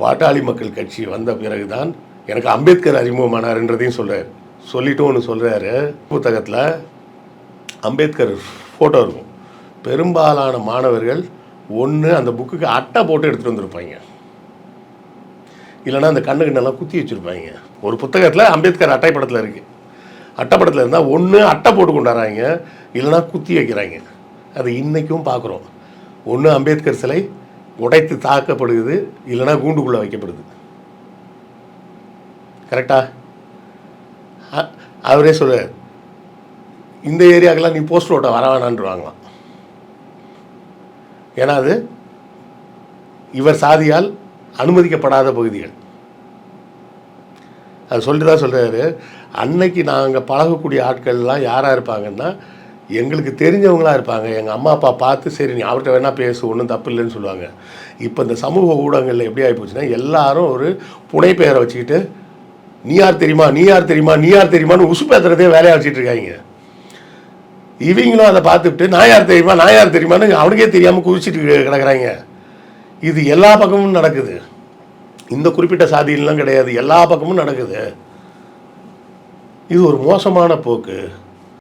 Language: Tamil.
பாட்டாளி மக்கள் கட்சி வந்த பிறகுதான் எனக்கு அம்பேத்கர் அறிமுகமானார்ன்றதையும் சொல்கிறார் சொல்லிட்டு ஒன்று சொல்கிறாரு புத்தகத்தில் அம்பேத்கர் ஃபோட்டோ இருக்கும். பெரும்பாலான மாணவர்கள் ஒன்று அந்த புக்குக்கு அட்டை போட்டு எடுத்துகிட்டு வந்திருப்பாங்க. இல்லைன்னா அந்த கண்ணு கண்ணெல்லாம் குத்தி வச்சுருப்பாங்க. ஒரு புத்தகத்தில் அம்பேத்கர் அட்டைப்படத்தில் இருக்குது அட்டைப்படத்தில் இருந்தால் ஒன்று அட்டை போட்டு கொண்டாடுறாங்க. இல்லைன்னா குத்தி வைக்கிறாங்க. அது இன்றைக்கும் பார்க்குறோம் ஒன்று அம்பேத்கர் சிலை உடைத்து தாக்கப்படுது இல்லைன்னா கூண்டுக்குள்ளே வைக்கப்படுது. கரெக்டா? அ- அவரே சொல்றார் இந்த ஏரியாக்கெல்லாம் நீ போஸ்ட் ஓட்ட வர வேணான்றுவாங்களாம். ஏன்னா அது இவர் சாதியால் அனுமதிக்கப்படாத பகுதிகள். அது சொல்லிட்டு தான் சொல்கிறாரு அன்னைக்கு நாங்கள் பழகக்கூடிய ஆட்கள்லாம் யாராக இருப்பாங்கன்னா எங்களுக்கு தெரிஞ்சவங்களா இருப்பாங்க. எங்கள் அம்மா அப்பா பார்த்து சரி நீ அவர்கிட்ட வேணால் பேசு ஒன்றும் தப்பு இல்லைன்னு சொல்லுவாங்க. இப்போ இந்த சமூக ஊடகங்களில் எப்படி ஆகிப்போச்சுன்னா எல்லாரும் ஒரு புனை பெயரை வச்சுக்கிட்டு நீ யார் தெரியுமா? நீ யார் தெரியுமா? நீ யார் தெரியுமான்னு உசு பேத்துறதே வேலையாக வச்சுட்டு இருக்காங்க. இவங்களும் அதை பார்த்துட்டு நான் யார் தெரியுமா? நான் யார் தெரியுமான்னு அவனுக்கே தெரியாமல் குதிச்சுட்டு கிடக்குறாங்க. இது எல்லா பக்கமும் நடக்குது. இந்த குறிப்பிட்ட சாதியிலாம் கிடையாது. எல்லா பக்கமும் நடக்குது. இது ஒரு மோசமான போக்கு.